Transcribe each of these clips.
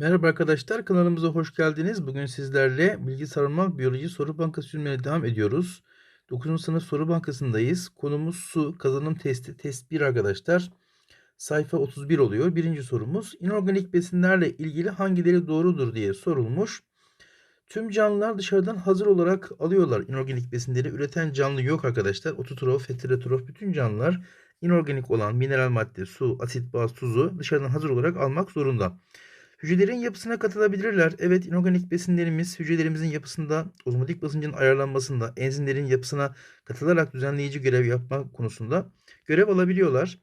Merhaba arkadaşlar, kanalımıza hoş geldiniz. Bugün sizlerle bilgi sarılma biyoloji soru bankası çözümlerine devam ediyoruz. 9. sınıf soru bankasındayız. Konumuz su, kazanım testi, test 1 arkadaşlar. Sayfa 31 oluyor. Birinci sorumuz, inorganik besinlerle ilgili hangileri doğrudur diye sorulmuş. Tüm canlılar dışarıdan hazır olarak alıyorlar inorganik besinleri. Üreten canlı yok arkadaşlar. Ototrof, heterotrof bütün canlılar inorganik olan mineral madde, su, asit, baz, tuzu dışarıdan hazır olarak almak zorunda. Hücrelerin yapısına katılabilirler. Evet inorganik besinlerimiz hücrelerimizin yapısında, ozmotik basıncın ayarlanmasında, enzimlerin yapısına katılarak düzenleyici görev yapma konusunda görev alabiliyorlar.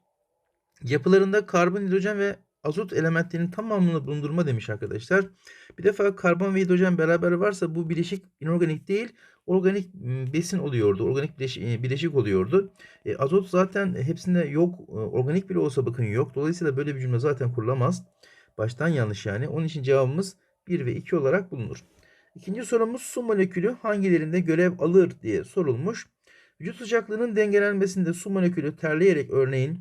Yapılarında karbon, hidrojen ve azot elementlerinin tamamını bulundurma demiş arkadaşlar. Bir defa karbon ve hidrojen beraber varsa bu bileşik inorganik değil, organik besin oluyordu. Organik bileşik, bileşik oluyordu. E, azot zaten hepsinde yok. Organik bile olsa bakın yok. Dolayısıyla böyle bir cümle zaten kurulamaz. Baştan yanlış yani. Onun için cevabımız 1 ve 2 olarak bulunur. İkinci sorumuz su molekülü hangilerinde görev alır diye sorulmuş. Vücut sıcaklığının dengelenmesinde su molekülü terleyerek örneğin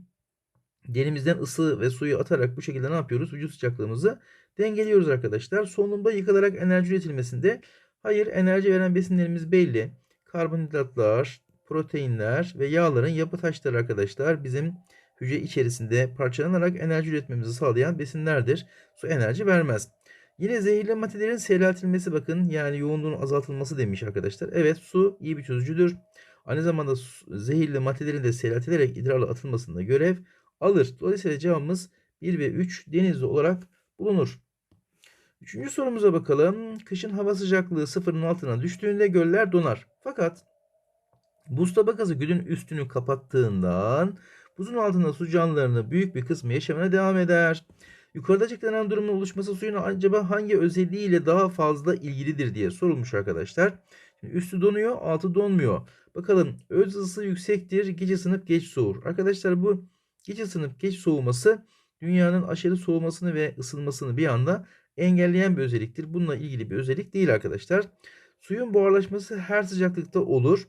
denimizden ısı ve suyu atarak bu şekilde ne yapıyoruz? Vücut sıcaklığımızı dengeliyoruz arkadaşlar. Solunumda yıkılarak enerji üretilmesinde hayır enerji veren besinlerimiz belli. Karbonhidratlar, proteinler ve yağların yapı taşları arkadaşlar bizim hücre içerisinde parçalanarak enerji üretmemizi sağlayan besinlerdir. Su enerji vermez. Yine zehirli maddelerin seyreltilmesi bakın yani yoğunluğun azaltılması demiş arkadaşlar. Evet su iyi bir çözücüdür. Aynı zamanda zehirli maddelerin de seyreltilerek idrarla atılmasında görev alır. Dolayısıyla cevabımız 1 ve 3 denizli olarak bulunur. Üçüncü sorumuza bakalım. Kışın hava sıcaklığı sıfırın altına düştüğünde göller donar. Fakat buz tabakası gölün üstünü kapattığından buzun altında su canlılarının büyük bir kısmı yaşamına devam eder. Yukarıda açıklanan durumun oluşması suyun acaba hangi özelliğiyle daha fazla ilgilidir diye sorulmuş arkadaşlar. Şimdi üstü donuyor, altı donmuyor. Bakalım öz ısısı yüksektir, gece ısınıp geç soğur. Arkadaşlar bu gece ısınıp geç soğuması dünyanın aşırı soğumasını ve ısınmasını bir anda engelleyen bir özelliktir. Bununla ilgili bir özellik değil arkadaşlar. Suyun buharlaşması her sıcaklıkta olur.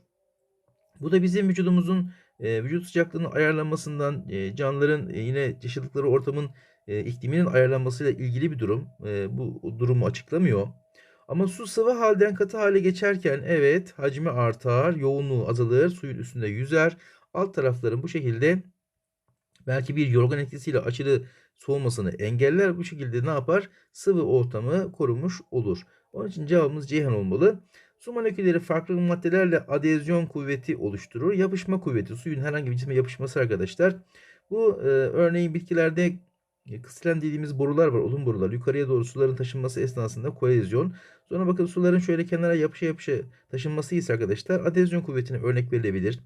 Bu da bizim vücudumuzun e, vücut sıcaklığının ayarlanmasından, e, canlıların e, yine yaşadıkları ortamın e, ikliminin ayarlanmasıyla ilgili bir durum. E, bu durumu açıklamıyor. Ama su sıvı halden katı hale geçerken evet hacmi artar, yoğunluğu azalır, suyun üstünde yüzer. Alt tarafların bu şekilde belki bir yorgan etkisiyle aşırı soğumasını engeller. Bu şekilde ne yapar? Sıvı ortamı korumuş olur. Onun için cevabımız Ceyhan olmalı. Su molekülleri farklı maddelerle adezyon kuvveti oluşturur. Yapışma kuvveti suyun herhangi bir cisme yapışması arkadaşlar. Bu e, örneğin bitkilerde e, kısıtlen dediğimiz borular var. Olum borular. Yukarıya doğru suların taşınması esnasında kohezyon. Sonra bakın suların şöyle kenara yapışa yapışa taşınması ise arkadaşlar adezyon kuvvetine örnek verilebilir.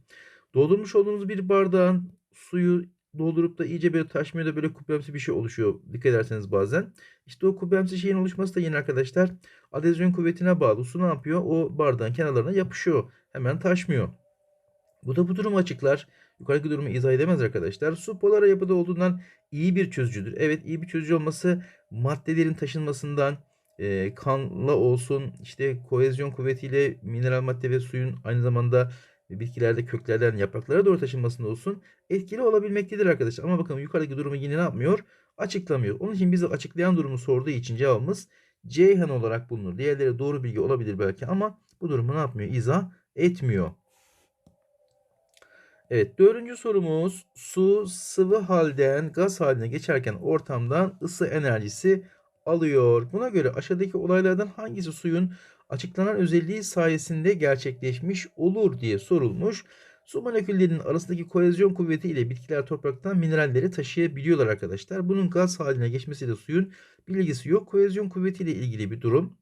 Doldurmuş olduğunuz bir bardağın suyu doldurup da iyice böyle taşmıyor da böyle kubbemsi bir şey oluşuyor. Dikkat ederseniz bazen. İşte o kubbemsi şeyin oluşması da yine arkadaşlar adezyon kuvvetine bağlı. Su ne yapıyor? O bardağın kenarlarına yapışıyor. Hemen taşmıyor. Bu da bu durumu açıklar. Yukarıdaki durumu izah edemez arkadaşlar. Su polar yapıda olduğundan iyi bir çözücüdür. Evet iyi bir çözücü olması maddelerin taşınmasından e, kanla olsun işte kohezyon kuvvetiyle mineral madde ve suyun aynı zamanda bitkilerde köklerden yapraklara doğru taşınmasında olsun etkili olabilmektedir arkadaşlar. Ama bakın yukarıdaki durumu yine ne yapmıyor? Açıklamıyor. Onun için bize açıklayan durumu sorduğu için cevabımız Ceyhan olarak bulunur. Diğerleri doğru bilgi olabilir belki ama bu durumu ne yapmıyor? İzah etmiyor. Evet dördüncü sorumuz su sıvı halden gaz haline geçerken ortamdan ısı enerjisi alıyor. Buna göre aşağıdaki olaylardan hangisi suyun açıklanan özelliği sayesinde gerçekleşmiş olur diye sorulmuş. Su moleküllerinin arasındaki kohezyon kuvveti ile bitkiler topraktan mineralleri taşıyabiliyorlar arkadaşlar. Bunun gaz haline geçmesiyle suyun bilgisi yok. Kohezyon kuvveti ile ilgili bir durum.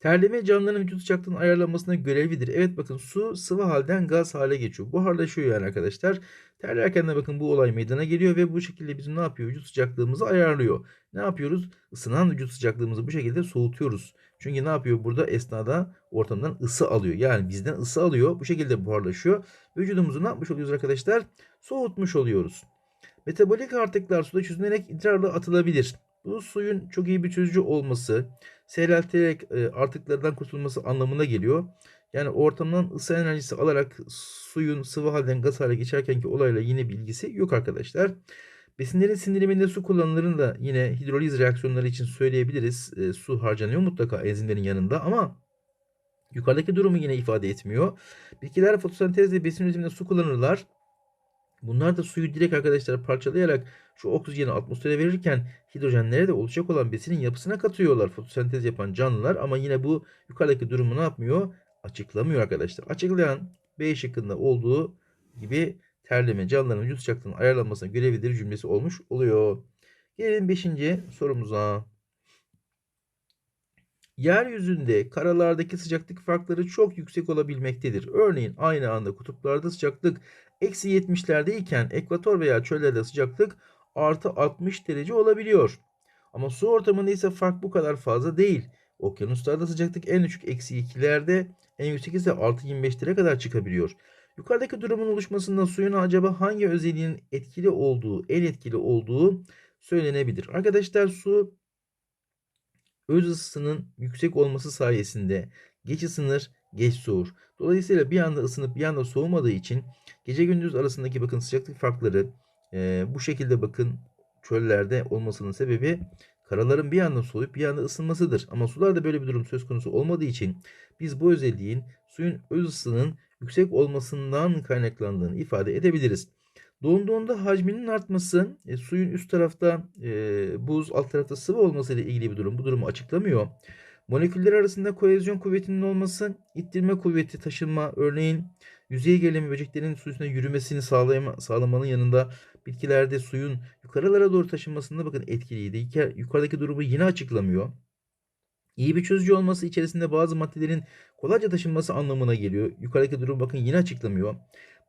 Terleme canlıların vücut sıcaklığının ayarlanmasına görevlidir. Evet bakın su sıvı halden gaz hale geçiyor. Buharlaşıyor yani arkadaşlar. Terlerken de bakın bu olay meydana geliyor ve bu şekilde bizim ne yapıyor? Vücut sıcaklığımızı ayarlıyor. Ne yapıyoruz? Isınan vücut sıcaklığımızı bu şekilde soğutuyoruz. Çünkü ne yapıyor? Burada esnada ortamdan ısı alıyor. Yani bizden ısı alıyor. Bu şekilde buharlaşıyor. Vücudumuzu ne yapmış oluyoruz arkadaşlar? Soğutmuş oluyoruz. Metabolik artıklar suda çözünerek idrarla atılabilir. Bu suyun çok iyi bir çözücü olması, seyrelterek e, artıklardan kurtulması anlamına geliyor. Yani ortamdan ısı enerjisi alarak suyun sıvı halden gaz hale geçerkenki olayla yine bilgisi yok arkadaşlar. Besinlerin sindiriminde su kullanıldığını da yine hidroliz reaksiyonları için söyleyebiliriz. E, su harcanıyor mutlaka enzimlerin yanında ama yukarıdaki durumu yine ifade etmiyor. Bitkiler fotosentezde besin üretiminde su kullanırlar. Bunlar da suyu direkt arkadaşlar parçalayarak şu oksijeni atmosfere verirken hidrojenlere de olacak olan besinin yapısına katıyorlar fotosentez yapan canlılar ama yine bu yukarıdaki durumu ne yapmıyor? Açıklamıyor arkadaşlar. Açıklayan B şıkkında olduğu gibi terleme canlıların vücut sıcaklığının ayarlanmasına görevlidir cümlesi olmuş oluyor. Gelelim 5. sorumuza. Yeryüzünde karalardaki sıcaklık farkları çok yüksek olabilmektedir. Örneğin aynı anda kutuplarda sıcaklık eksi 70'lerde iken ekvator veya çöllerde sıcaklık artı 60 derece olabiliyor. Ama su ortamında ise fark bu kadar fazla değil. Okyanuslarda sıcaklık en düşük eksi 2'lerde en yüksek ise artı 25'lere kadar çıkabiliyor. Yukarıdaki durumun oluşmasında suyun acaba hangi özelliğinin etkili olduğu, en etkili olduğu söylenebilir. Arkadaşlar su öz ısısının yüksek olması sayesinde geç ısınır, geç soğur. Dolayısıyla bir anda ısınıp bir anda soğumadığı için gece gündüz arasındaki bakın sıcaklık farkları e, bu şekilde bakın çöllerde olmasının sebebi karaların bir anda soğuyup bir anda ısınmasıdır. Ama sularda böyle bir durum söz konusu olmadığı için biz bu özelliğin suyun öz ısısının yüksek olmasından kaynaklandığını ifade edebiliriz. Donduğunda hacminin artması, e, suyun üst tarafta e, buz, alt tarafta sıvı olması ile ilgili bir durum. Bu durumu açıklamıyor. Moleküller arasında kohezyon kuvvetinin olması, ittirme kuvveti, taşınma, örneğin yüzeye gelen böceklerin su üstünde yürümesini sağlayama, sağlamanın yanında bitkilerde suyun yukarılara doğru taşınmasında bakın etkiliydi. Yukarıdaki durumu yine açıklamıyor. İyi bir çözücü olması içerisinde bazı maddelerin kolayca taşınması anlamına geliyor. Yukarıdaki durum bakın yine açıklamıyor.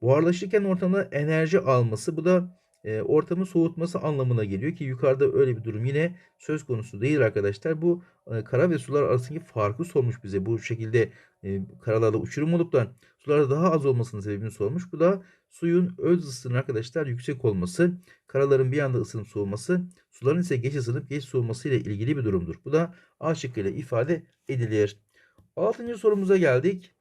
Buharlaşırken ortamda enerji alması bu da e, ortamı soğutması anlamına geliyor ki yukarıda öyle bir durum yine söz konusu değil arkadaşlar. Bu e, kara ve sular arasındaki farkı sormuş bize. Bu şekilde e, karalarda uçurum olup da sularda daha az olmasının sebebini sormuş. Bu da suyun öz ısısının arkadaşlar yüksek olması, karaların bir anda ısınıp soğuması, suların ise geç ısınıp geç soğuması ile ilgili bir durumdur. Bu da A şıkkıyla ifade edilir. Altıncı sorumuza geldik.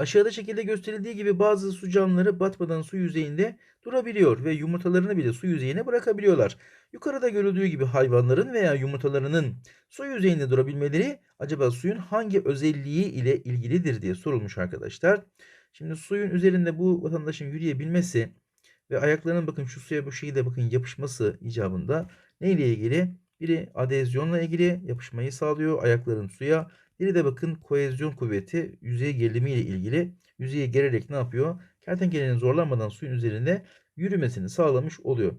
Aşağıda şekilde gösterildiği gibi bazı su canlıları batmadan su yüzeyinde durabiliyor ve yumurtalarını bile su yüzeyine bırakabiliyorlar. Yukarıda görüldüğü gibi hayvanların veya yumurtalarının su yüzeyinde durabilmeleri acaba suyun hangi özelliği ile ilgilidir diye sorulmuş arkadaşlar. Şimdi suyun üzerinde bu vatandaşın yürüyebilmesi ve ayaklarının bakın şu suya bu şekilde bakın yapışması icabında ne ile ilgili? Biri adezyonla ilgili yapışmayı sağlıyor ayakların suya. Biri de bakın kohezyon kuvveti yüzey gerilimi ile ilgili yüzeye gererek ne yapıyor? Kertenkelenin zorlanmadan suyun üzerinde yürümesini sağlamış oluyor.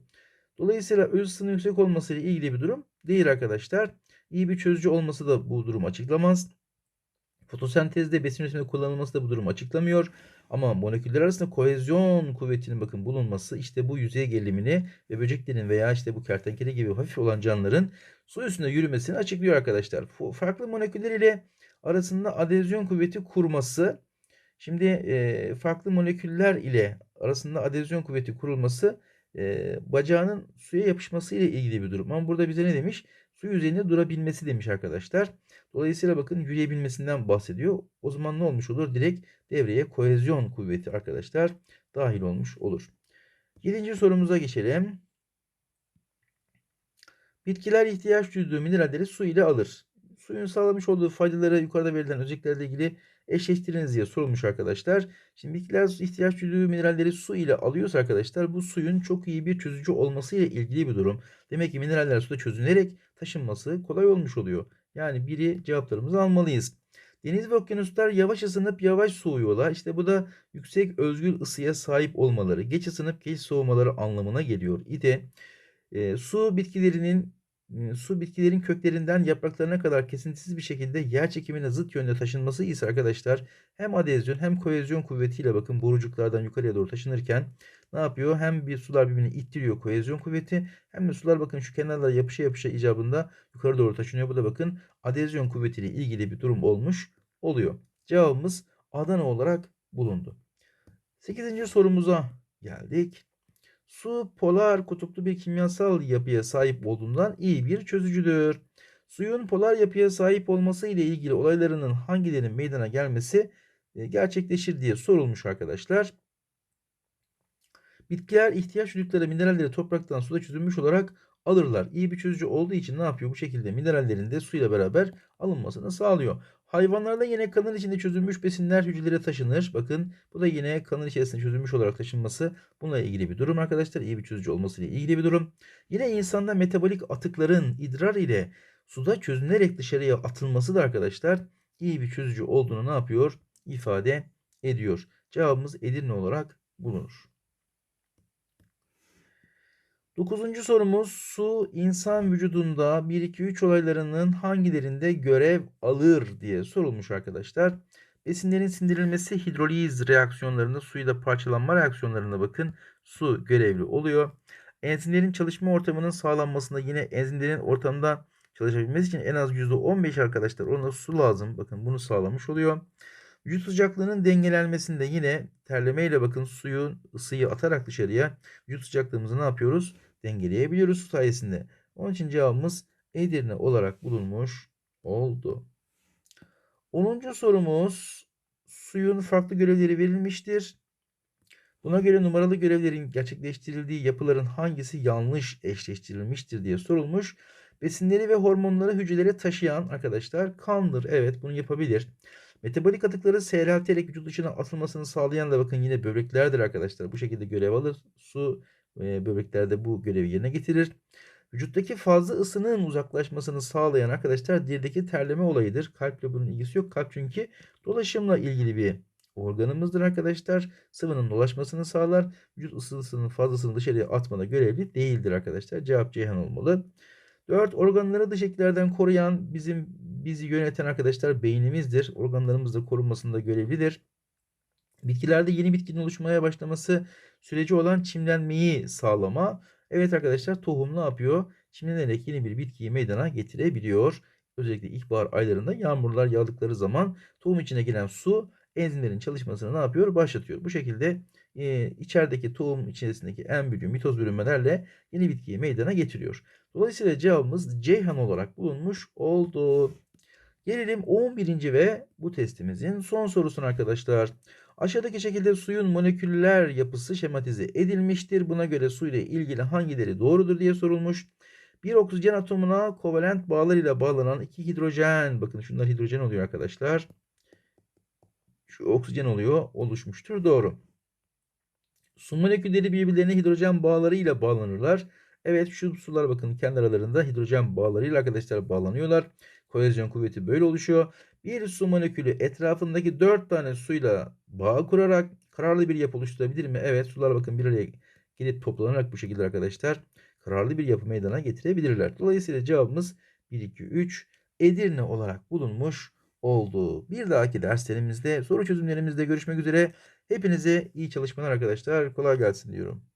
Dolayısıyla öz ısının yüksek olması ile ilgili bir durum değil arkadaşlar. İyi bir çözücü olması da bu durumu açıklamaz. Fotosentezde besin üretiminde kullanılması da bu durumu açıklamıyor. Ama moleküller arasında kohezyon kuvvetinin bakın bulunması işte bu yüzey gerilimini ve böceklerin veya işte bu kertenkele gibi hafif olan canlıların su üstünde yürümesini açıklıyor arkadaşlar. Farklı moleküller ile arasında adezyon kuvveti kurması. Şimdi e, farklı moleküller ile arasında adezyon kuvveti kurulması e, bacağının suya yapışması ile ilgili bir durum. Ama burada bize ne demiş? Su yüzeyinde durabilmesi demiş arkadaşlar. Dolayısıyla bakın yürüyebilmesinden bahsediyor. O zaman ne olmuş olur? Direkt devreye kohezyon kuvveti arkadaşlar dahil olmuş olur. Yedinci sorumuza geçelim. Bitkiler ihtiyaç duyduğu mineralleri su ile alır. Suyun sağlamış olduğu faydaları yukarıda verilen özelliklerle ilgili eşleştiriniz diye sorulmuş arkadaşlar. Şimdi bitkiler ihtiyaç duyduğu mineralleri su ile alıyorsa arkadaşlar bu suyun çok iyi bir çözücü olması ile ilgili bir durum. Demek ki mineraller suda çözünerek taşınması kolay olmuş oluyor. Yani biri cevaplarımızı almalıyız. Deniz ve okyanuslar yavaş ısınıp yavaş soğuyorlar. İşte bu da yüksek özgül ısıya sahip olmaları, geç ısınıp geç soğumaları anlamına geliyor. İde e, su bitkilerinin su bitkilerin köklerinden yapraklarına kadar kesintisiz bir şekilde yer çekimine zıt yönde taşınması ise arkadaşlar hem adezyon hem kohezyon kuvvetiyle bakın borucuklardan yukarıya doğru taşınırken ne yapıyor? Hem bir sular birbirini ittiriyor kohezyon kuvveti hem de sular bakın şu kenarlara yapışa yapışa icabında yukarı doğru taşınıyor. Bu da bakın adezyon kuvvetiyle ilgili bir durum olmuş oluyor. Cevabımız Adana olarak bulundu. 8. sorumuza geldik. Su polar kutuplu bir kimyasal yapıya sahip olduğundan iyi bir çözücüdür. Suyun polar yapıya sahip olması ile ilgili olaylarının hangilerinin meydana gelmesi e, gerçekleşir diye sorulmuş arkadaşlar. Bitkiler ihtiyaç duydukları mineralleri topraktan suda çözülmüş olarak alırlar. İyi bir çözücü olduğu için ne yapıyor? Bu şekilde minerallerin de suyla beraber alınmasını sağlıyor. Hayvanlarda yine kanın içinde çözülmüş besinler hücrelere taşınır. Bakın bu da yine kanın içerisinde çözülmüş olarak taşınması bununla ilgili bir durum arkadaşlar. İyi bir çözücü olmasıyla ilgili bir durum. Yine insanda metabolik atıkların idrar ile suda çözünerek dışarıya atılması da arkadaşlar iyi bir çözücü olduğunu ne yapıyor? ifade ediyor. Cevabımız Edirne olarak bulunur. Dokuzuncu sorumuz su insan vücudunda 1 2 3 olaylarının hangilerinde görev alır diye sorulmuş arkadaşlar. Besinlerin sindirilmesi hidroliz reaksiyonlarında suyla parçalanma reaksiyonlarında bakın su görevli oluyor. Enzimlerin çalışma ortamının sağlanmasında yine enzimlerin ortamda çalışabilmesi için en az %15 arkadaşlar ona su lazım. Bakın bunu sağlamış oluyor. Vücut sıcaklığının dengelenmesinde yine terlemeyle bakın suyu ısıyı atarak dışarıya vücut sıcaklığımızı ne yapıyoruz? Dengeleyebiliyoruz su sayesinde. Onun için cevabımız Edirne olarak bulunmuş oldu. 10. sorumuz suyun farklı görevleri verilmiştir. Buna göre numaralı görevlerin gerçekleştirildiği yapıların hangisi yanlış eşleştirilmiştir diye sorulmuş. Besinleri ve hormonları hücrelere taşıyan arkadaşlar kandır. Evet bunu yapabilir. Metabolik atıkları seyrelterek vücut dışına atılmasını sağlayan da bakın yine böbreklerdir arkadaşlar. Bu şekilde görev alır. Su e, böbreklerde bu görevi yerine getirir. Vücuttaki fazla ısının uzaklaşmasını sağlayan arkadaşlar dirdeki terleme olayıdır. Kalple bunun ilgisi yok. Kalp çünkü dolaşımla ilgili bir organımızdır arkadaşlar. Sıvının dolaşmasını sağlar. Vücut ısısının fazlasını dışarıya atmada görevli değildir arkadaşlar. Cevap Ceyhan olmalı. 4. Organları dış etkilerden koruyan bizim bizi yöneten arkadaşlar beynimizdir. Organlarımız da korunmasında görevlidir. Bitkilerde yeni bitkinin oluşmaya başlaması süreci olan çimlenmeyi sağlama. Evet arkadaşlar tohum ne yapıyor? Çimlenerek yeni bir bitkiyi meydana getirebiliyor. Özellikle ilkbahar aylarında yağmurlar yağdıkları zaman tohum içine giren su enzimlerin çalışmasını ne yapıyor? Başlatıyor. Bu şekilde e, içerideki tohum içerisindeki embryö, mitoz bölünmelerle yeni bitkiyi meydana getiriyor. Dolayısıyla cevabımız Ceyhan olarak bulunmuş oldu. Gelelim 11. ve bu testimizin son sorusuna arkadaşlar. Aşağıdaki şekilde suyun moleküller yapısı şematize edilmiştir. Buna göre su ile ilgili hangileri doğrudur diye sorulmuş. Bir oksijen atomuna kovalent bağlar ile bağlanan iki hidrojen, bakın şunlar hidrojen oluyor arkadaşlar. Şu oksijen oluyor, oluşmuştur. Doğru. Su molekülleri birbirlerine hidrojen bağlarıyla bağlanırlar. Evet şu sular bakın kendi aralarında hidrojen bağlarıyla arkadaşlar bağlanıyorlar. Kohezyon kuvveti böyle oluşuyor. Bir su molekülü etrafındaki 4 tane suyla bağ kurarak kararlı bir yapı oluşturabilir mi? Evet sular bakın bir araya gelip toplanarak bu şekilde arkadaşlar kararlı bir yapı meydana getirebilirler. Dolayısıyla cevabımız 1, 2, 3 Edirne olarak bulunmuş oldu. Bir dahaki derslerimizde soru çözümlerimizde görüşmek üzere. Hepinize iyi çalışmalar arkadaşlar. Kolay gelsin diyorum.